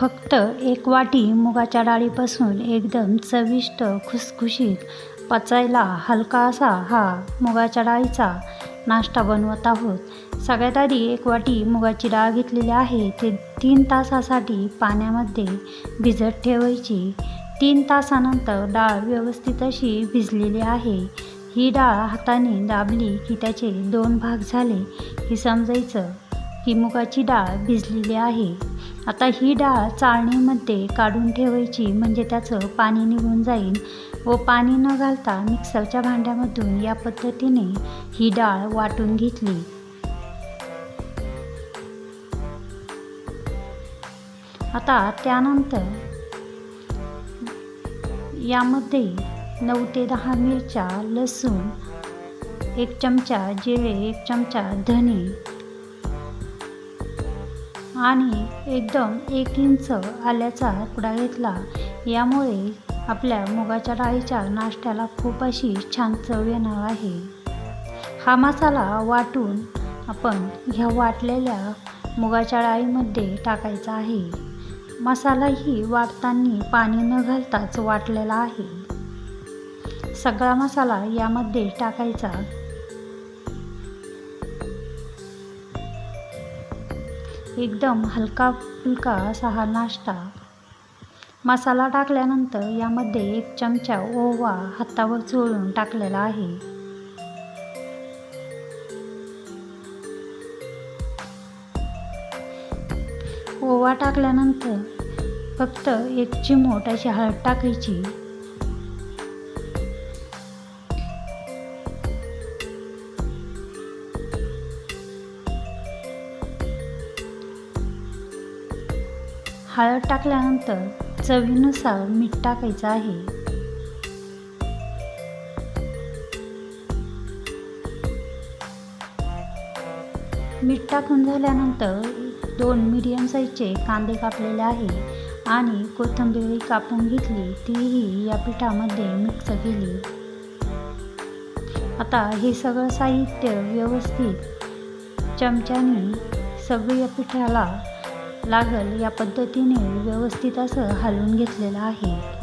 फक्त एक वाटी मुगाच्या डाळीपासून एकदम चविष्ट खुसखुशीत पचायला हलका असा हा मुगाच्या डाळीचा नाश्ता बनवत आहोत. सगळ्यात आधी एक वाटी मुगाची डाळ घेतलेली आहे. ते तीन तासासाठी पाण्यामध्ये भिजत ठेवायची. तीन तासानंतर डाळ व्यवस्थित अशी भिजलेली आहे. ही डाळ हाताने दाबली की त्याचे दोन भाग झाले. हे समजायचं की मुगाची डाळ भिजलेली आहे. आता ही डाळ चाळणीमध्ये काढून ठेवायची म्हणजे त्याचं पाणी निघून जाईल व पाणी न घालता मिक्सरच्या भांड्यामधून या पद्धतीने ही डाळ वाटून घेतली. आता त्यानंतर यामध्ये नऊ ते दहा मिरच्या लसूण एक चमचा जिरे एक चमचा धने आणि एकदम एक इंच आल्याचा तुकडा घेतला. यामुळे आपल्या मुगाच्या डाळीच्या नाश्त्याला खूप अशी छान चव येणार आहे. हा मसाला वाटून आपण ह्या वाटलेल्या मुगाच्या डाळीमध्ये टाकायचा आहे. मसालाही वाटताना पाणी न घालताच वाटलेला आहे. सगळा मसाला यामध्ये टाकायचा. एकदम हलका फुलका असा हा नाश्ता. मसाला टाकल्यानंतर यामध्ये एक चमचा ओवा हातावर चोळून टाकलेला आहे. ओवा टाकल्यानंतर फक्त एक चिमोट अशी हळद टाकायची. हळद टाकल्यानंतर चवीनुसार मीठ टाकायचं आहे. मीठ टाकून झाल्यानंतर दोन मीडियम साईजचे कांदे कापलेले आहे आणि कोथिंबीर कापून घेतली. तीही या पिठामध्ये मिक्स केली. आता हे सगळं साहित्य व्यवस्थित चमच्याने सगळं या पिठाला लागल या पद्धतीने व्यवस्थित असं हलवून घेतलेलं आहे.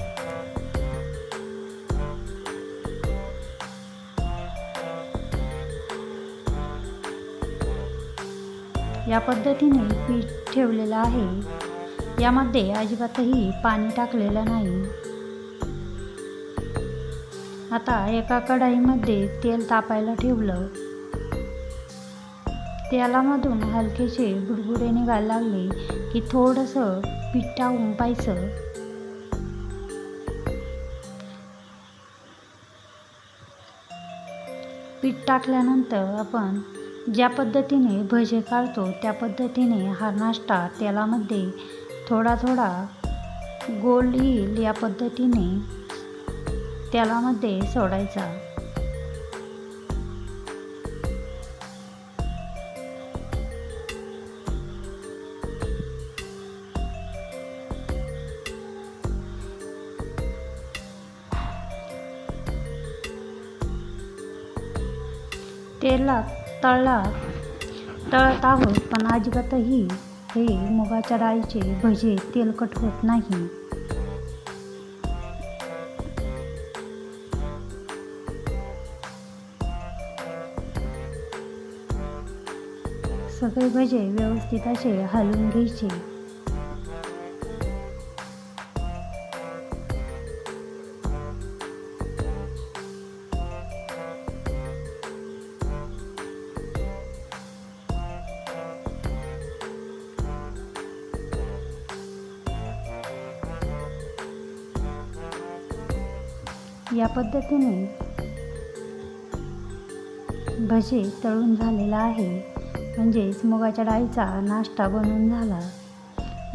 या पद्धतीने पीठ ठेवलेलं आहे. यामध्ये अजिबातही पाणी टाकलेलं नाही. आता एका कढाईमध्ये तेल तापायला ठेवलं. तेलामधून हलकेसे बुडबुडे निघायला लागले की थोडंसं पीठ टाकून पाहायचं पीठ टाकल्यानंतर आपण ज्या पद्धतीने भजे काढतो त्या पद्धतीने हा नाश्ता तेलामध्ये थोडा थोडा गोल येईल या पद्धतीने तेलामध्ये सोडायचा. तेलात तळला. तळत आहोत पण अजिबातही हे मुगाच्या डाळीचे भजे तेलकट होत नाही. सगळे भजे व्यवस्थित असे हलवून घ्यायचे. या पद्धतीने भजे तळून झालेला आहे. म्हणजेच मुगाच्या डाळीचा नाश्ता बनवून झाला.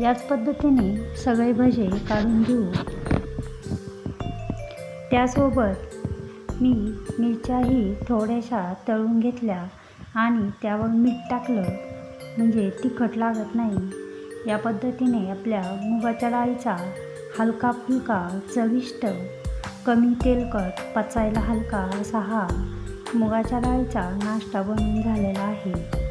याच पद्धतीने सगळे भजे काढून घेऊ. त्यासोबत मी मिरच्याही थोड्याशा तळून घेतल्या आणि त्यावर मीठ टाकलं. म्हणजे तिखट लागत नाही. या पद्धतीने आपल्या मुगाच्या डाळीचा हलका फुलका चविष्ट कमी तेलकट पचायला हलका असा हा. मुगाच्या डाळीचा नाश्ता बनवून झालेला आहे.